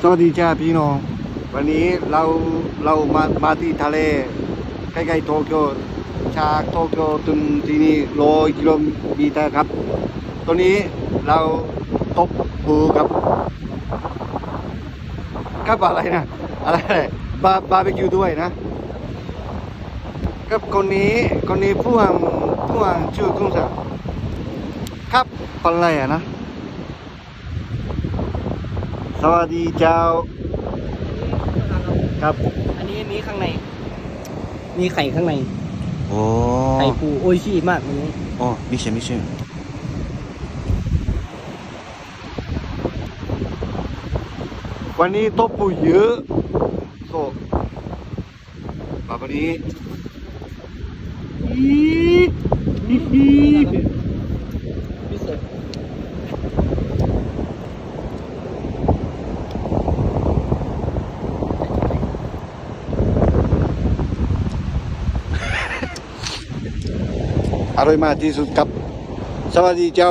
สวัสดีจ้าพี่น้อง วันนี้เราเรามามาที่ทะเลใกล้ๆโตเกียวจากโตเกียวถึงที่นี่ร้อยกิโลเมตรครับตัวนี้เราตบปูครับกับอะไรนะอะไรบาบาร์บีคิวด้วยนะกับคนนี้คนนี้ผู้หังผู้หังชื่อกุ้งสังครับอะไรอะนะ สวัสดีเจ้าครับ อันนี้มีข้างใน มีไข่ข้างใน โอ้ไข่ปูโอ้ยชีมากอันนี้อ๋อมิเชลมิเชลวันนี้ตบปูเยอะโซแบบวันนี้อีอีอี พิเศษ อร่อยมากที่สุดครับ สวัสดีเจ้า